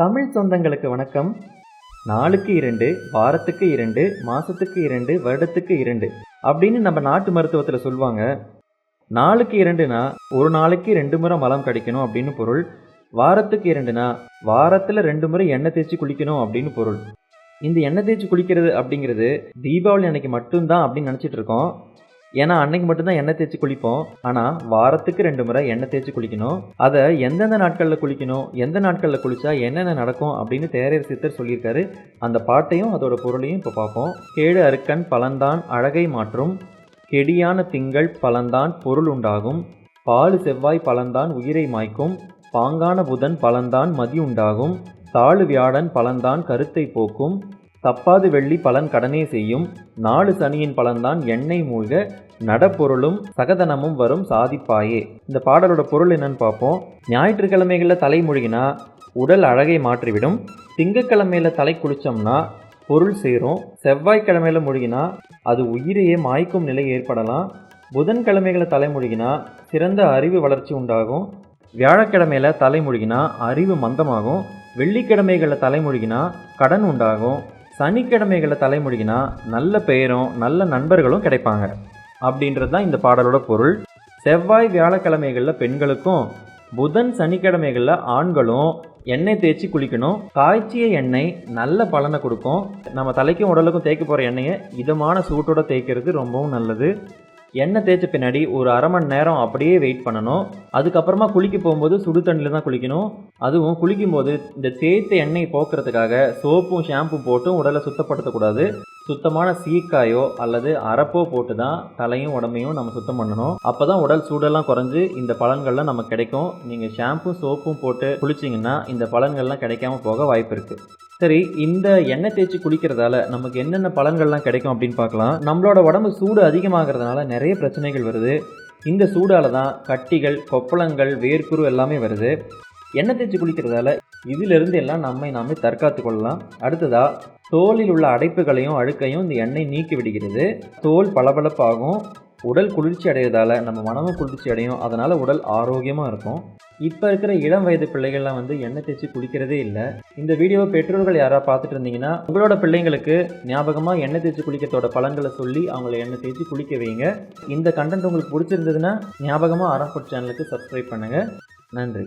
தமிழ் சொந்தங்களுக்கு வணக்கம். நாளுக்கு இரண்டு வாரத்துக்கு இரண்டு மாசத்துக்கு இரண்டு வருடத்துக்கு இரண்டு அப்படின்னு நம்ம நாட்டு மருத்துவத்தில் சொல்லுவாங்க. நாளுக்கு இரண்டுனா ஒரு நாளைக்கு ரெண்டு முறை மலம் கிடைக்கணும் அப்படின்னு பொருள். வாரத்துக்கு இரண்டுனா வாரத்தில் ரெண்டு முறை எண்ணெய் தேய்ச்சி குளிக்கணும் அப்படின்னு பொருள். இந்த எண்ணெய் தேய்ச்சி குளிக்கிறது அப்படிங்கிறது தீபாவளி அன்னைக்கு மட்டும்தான் அப்படின்னு நினச்சிட்டு இருக்கோம். ஏன்னா அன்னைக்கு மட்டும்தான் எண்ணெய் தேய்ச்சி குளிப்போம். ஆனால் வாரத்துக்கு ரெண்டு முறை எண்ணெய் தேய்ச்சி குளிக்கணும். அதை எந்தெந்த நாட்களில் குளிக்கணும் எந்த நாட்களில் குளிச்சா என்னென்ன நடக்கும் அப்படின்னு தேரையர் சித்தர் சொல்லியிருக்காரு. அந்த பாட்டையும் அதோட பொருளையும் இப்போ பார்ப்போம். கேடு அருக்கன் பலன்தான் அழகை மாற்றும். கெடியான திங்கள் பலன்தான் பொருள் உண்டாகும். பாலு செவ்வாய் பலன்தான் உயிரை மாய்க்கும். பாங்கான புதன் பலன்தான் மதி உண்டாகும். தாழு வியாழன் பலன்தான் கருத்தை போக்கும். தப்பாது வெள்ளி பலன் கடனே செய்யும். நாலு சனியின் பலன்தான் எண்ணெய் மூழ்க நடப்பொருளும் சகதனமும் வரும் சாதிப்பாயே. இந்த பாடலோட பொருள் என்னன்னு பார்ப்போம். ஞாயிற்றுக்கிழமைகளில் தலை மூழ்கினா உடல் அழகை மாற்றிவிடும். திங்கக்கிழமையில தலை குளித்தோம்னா பொருள் சேரும். செவ்வாய்க்கிழமையில் மூழ்கினா அது உயிரையே மாய்க்கும் நிலை ஏற்படலாம். புதன்கிழமைகளை தலை மூழ்கினா சிறந்த அறிவு வளர்ச்சி உண்டாகும். வியாழக்கிழமையில் தலை மூழ்கினா அறிவு மந்தமாகும். வெள்ளிக்கிழமைகளில் தலைமொழிகினா கடன் உண்டாகும். சனிக்கிழமைகளில் தலைமொழிகினா நல்ல பெயரும் நல்ல நண்பர்களும் கிடைப்பாங்க. அப்படின்றது தான் இந்த பாடலோட பொருள். செவ்வாய் வியாழக்கிழமைகளில் பெண்களுக்கும் புதன் சனிக்கிழமைகளில் ஆண்களும் எண்ணெய் தேய்ச்சி குளிக்கணும். காய்ச்சிய எண்ணெய் நல்ல பலனை கொடுக்கும். நம்ம தலைக்கும் உடலுக்கும் தேய்க்க போகிற எண்ணெயை இதமான சூட்டோட தேய்க்கிறது ரொம்பவும் நல்லது. எண்ணெய் தேய்ச்ச பின்னாடி ஒரு அரை மணி நேரம் அப்படியே வெயிட் பண்ணணும். அதுக்கப்புறமா குளிக்க போகும்போது சுடு தண்ணியில் தான் குளிக்கணும். அதுவும் குளிக்கும்போது இந்த தேய்த்த எண்ணெய் போக்குறதுக்காக சோப்பும் ஷாம்பும் போட்டும் உடலை சுத்தப்படுத்தக்கூடாது. சுத்தமான சீக்காயோ அல்லது அரப்போ போட்டு தான் தலையும் உடம்பையும் நம்ம சுத்தம் பண்ணணும். அப்போ தான் உடல் சூடெல்லாம் குறைஞ்சு இந்த பலன்கள்லாம் நமக்கு கிடைக்கும். நீங்கள் ஷாம்பும் சோப்பும் போட்டு குளிச்சிங்கன்னா இந்த பலன்கள்லாம் கிடைக்காம போக வாய்ப்பு இருக்குது சரி இந்த எண்ணெய் தேய்ச்சி குளிக்கிறதால நமக்கு என்னென்ன பலன்கள்லாம் கிடைக்கும் அப்படின்னு பார்க்கலாம். நம்மளோட உடம்பு சூடு அதிகமாகிறதுனால நிறைய பிரச்சனைகள் வருது. இந்த சூடால தான் கட்டிகள் கொப்பளங்கள் வேர்க்குரு எல்லாமே வருது. எண்ணெய் தேய்ச்சி குளிக்கிறதால இதிலிருந்து எல்லாம் நம்மை நாமே தற்காத்து கொள்ளலாம். அடுத்ததா தோலில் உள்ள அடைப்புகளையும் அழுக்கையும் இந்த எண்ணெய் நீக்கி விடுகிறது. தோல் பளபளப்பாகும். உடல் குளிர்ச்சி அடையிறதால நம்ம மனமும் குளிர்ச்சி அடையும். அதனால் உடல் ஆரோக்கியமாக இருக்கும். இப்போ இருக்கிற இளம் வயது பிள்ளைகள்லாம் வந்து எண்ணெய் தேய்ச்சி குளிக்கிறதே இல்லை. இந்த வீடியோவை பெற்றோர்கள் யாராவது பார்த்துட்டு இருந்தீங்கன்னா உங்களோட பிள்ளைங்களுக்கு ஞாபகமாக எண்ணெய் தேய்ச்சி குளிக்கிறதோட பலன்களை சொல்லி அவங்கள எண்ணெய் தேய்ச்சி குளிக்க வைங்க. இந்த கண்டென்ட் உங்களுக்கு பிடிச்சிருந்ததுன்னா ஞாபகமாக ஆராஃபுட் சேனலுக்கு சப்ஸ்கிரைப் பண்ணுங்கள் நன்றி.